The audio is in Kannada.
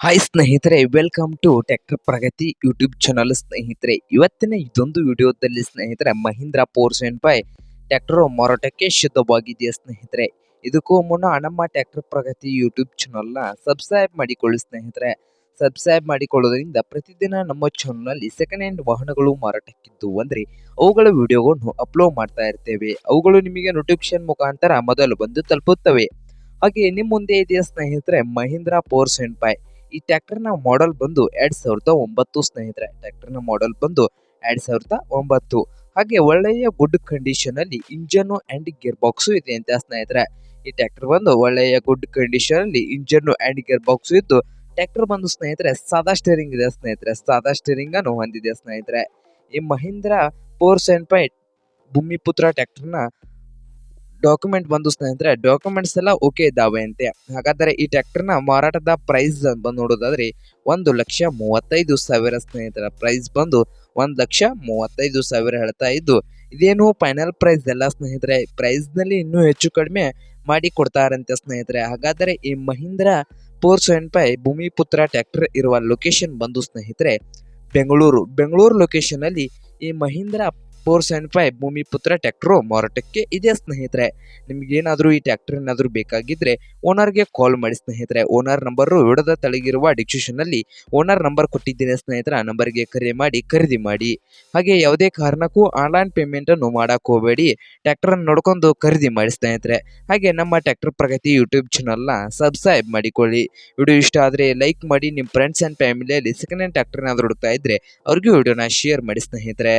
ಹಾಯ್ ಸ್ನೇಹಿತರೆ welcome to tech Pragati YouTube channel ಸ್ನೇಹಿತರೆ. ಇವತ್ತಿನ ಇದೊಂದು ವಿಡಿಯೋದಲ್ಲಿ ಸ್ನೇಹಿತರೆ Mahindra four seven five tractor ಮಾರಾಟಕ್ಕೆ ಸಿದ್ಧವಾಗಿದೆಯಾ ಸ್ನೇಹಿತರೆ? ಇದಕ್ಕೂ ಮುನ್ನ ನಮ್ಮ ಟ್ಯಾಕ್ಟರ್ ಪ್ರಗತಿ ಯೂಟ್ಯೂಬ್ ಚಾನಲ್ನ ಸಬ್ಸ್ಕ್ರೈಬ್ ಮಾಡಿಕೊಳ್ಳಿ ಸ್ನೇಹಿತರೆ. ಸಬ್ಸ್ಕ್ರೈಬ್ ಮಾಡಿಕೊಳ್ಳೋದ್ರಿಂದ ಪ್ರತಿದಿನ ನಮ್ಮ ಚಾನಲ್ನಲ್ಲಿ ಸೆಕೆಂಡ್ ಹ್ಯಾಂಡ್ ವಾಹನಗಳು ಮಾರಾಟಕ್ಕಿದ್ದು ಅಂದರೆ ಅವುಗಳ ವಿಡಿಯೋಗಳನ್ನು ಅಪ್ಲೋಡ್ ಮಾಡ್ತಾ ಇರ್ತೇವೆ. ಅವುಗಳು ನಿಮಗೆ ನೋಟಿಫಿಕೇಶನ್ ಮುಖಾಂತರ ಮೊದಲು ಬಂದು ತಲುಪುತ್ತವೆ. ಹಾಗೆ ನಿಮ್ಮ ಮುಂದೆ ಇದೆಯಾ ಸ್ನೇಹಿತರೆ ಮಹೀಂದ್ರ ಫೋರ್ ಸೆವೆನ್ ಈ ನ ಮಾಡೆಲ್ ಬಂದು ಎರಡ್ ಸಾವಿರದ ಒಂಬತ್ತು ಸ್ನೇಹಿತರೆ ಟ್ರ್ಯಾಕ್ಟರ್ನ ಮಾಡೆಲ್ ಬಂದು ಎರಡ್ ಸಾವಿರದ ಒಂಬತ್ತು. ಹಾಗೆ ಒಳ್ಳೆಯ ಗುಡ್ ಕಂಡೀಷನ್ ಅಲ್ಲಿ ಇಂಜನ್ ಅಂಡ್ ಗೇರ್ ಬಾಕ್ಸ್ ಇದೆ ಅಂತ ಸ್ನೇಹಿತರೆ. ಈ ಟ್ರ್ಯಾಕ್ಟರ್ ಬಂದು ಒಳ್ಳೆಯ ಗುಡ್ ಕಂಡೀಷನ್ ಅಲ್ಲಿ ಇಂಜನ್ ಅಂಡ್ ಗೇರ್ ಬಾಕ್ಸ್ ಇದ್ದು ಟ್ರ್ಯಾಕ್ಟರ್ ಬಂದು ಸ್ನೇಹಿತರೆ, ಸಾದಾ ಸ್ಟೇರಿಂಗ್ ಇದೆ ಸ್ನೇಹಿತರೆ, ಸಾದಾ ಸ್ಟೇರಿಂಗ್ ಅನ್ನು ಹೊಂದಿದೆ ಸ್ನೇಹಿತರೆ. ಈ Mahindra four seven point Bhumiputra ಟ್ರ್ಯಾಕ್ಟರ್ನ ಡಾಕ್ಯುಮೆಂಟ್ ಬಂದು ಸ್ನೇಹಿತರೆ ಡಾಕ್ಯುಮೆಂಟ್ಸ್ ಎಲ್ಲ ಓಕೆ ಇದ್ದಾವೆ ಅಂತೆ. ಹಾಗಾದರೆ ಈ ಟ್ರ್ಯಾಕ್ಟರ್ನ ಮಾರಾಟದ ಪ್ರೈಸ್ ಬಂದು ನೋಡೋದಾದ್ರೆ ಒಂದು ಲಕ್ಷ ಮೂವತ್ತೈದು ಸಾವಿರ ಸ್ನೇಹಿತರ. ಪ್ರೈಸ್ ಬಂದು ಒಂದು ಲಕ್ಷ ಮೂವತ್ತೈದು ಸಾವಿರ ಹೇಳ್ತಾ ಇದ್ದು, ಇದೇನು ಫೈನಲ್ ಪ್ರೈಸ್ ಎಲ್ಲ ಸ್ನೇಹಿತರೆ. ಪ್ರೈಸ್ನಲ್ಲಿ ಇನ್ನೂ ಹೆಚ್ಚು ಕಡಿಮೆ ಮಾಡಿ ಕೊಡ್ತಾರಂತೆ ಸ್ನೇಹಿತರೆ. ಹಾಗಾದರೆ ಈ Mahindra four seven five Bhumiputra tractor ಇರುವ ಲೊಕೇಶನ್ ಬಂದು ಸ್ನೇಹಿತರೆ, ಬೆಂಗಳೂರು. ಬೆಂಗಳೂರು ಲೊಕೇಶನಲ್ಲಿ ಈ Mahindra four seven five Bhumiputra tractor ಮಾರಾಟಕ್ಕೆ ಇದೆ ಸ್ನೇಹಿತರೆ. ನಿಮ್ಗೇನಾದರೂ ಈ ಟ್ಯಾಕ್ಟರ್ ಏನಾದರೂ ಬೇಕಾಗಿದ್ದರೆ ಓನರ್ಗೆ ಕಾಲ್ ಮಾಡಿ ಸ್ನೇಹಿತರೆ. ಓನರ್ ನಂಬರು ವಿಡದ ತಳಗಿರುವ ಡಿಸ್ಕ್ರಿಪ್ಷನ್ ಅಲ್ಲಿ ಓನರ್ ನಂಬರ್ ಕೊಟ್ಟಿದ್ದೀನಿ ಸ್ನೇಹಿತರ. ನಂಬರ್ಗೆ ಕರೆ ಮಾಡಿ ಖರೀದಿ ಮಾಡಿ. ಹಾಗೆ ಯಾವುದೇ ಕಾರಣಕ್ಕೂ ಆನ್ಲೈನ್ ಪೇಮೆಂಟನ್ನು ಅನ್ನು ಮಾಡಕ್ ಹೋಗಬೇಡಿ. ಟ್ಯಾಕ್ಟರನ್ನು ನೋಡ್ಕೊಂಡು ಖರೀದಿ ಮಾಡಿ ಸ್ನೇಹಿತರೆ. ಹಾಗೆ ನಮ್ಮ ಟ್ಯಾಕ್ಟರ್ ಪ್ರಗತಿ ಯೂಟ್ಯೂಬ್ ಚಾನಲ್ನ ಸಬ್ಸ್ಕ್ರೈಬ್ ಮಾಡಿಕೊಳ್ಳಿ. ವಿಡಿಯೋ ಇಷ್ಟ ಆದರೆ ಲೈಕ್ ಮಾಡಿ. ನಿಮ್ಮ ಫ್ರೆಂಡ್ಸ್ ಆ್ಯಂಡ್ ಫ್ಯಾಮಿಲಿಯಲ್ಲಿ ಸೆಕೆಂಡ್ ಹ್ಯಾಂಡ್ ಟ್ರ್ಯಾಕ್ಟರ್ ಏನಾದರೂ ಹುಡುಕ್ತಾ ಇದ್ದರೆ ಅವ್ರಿಗೂ ವಿಡಿಯೋನ ಶೇರ್ ಮಾಡಿ ಸ್ನೇಹಿತರೆ.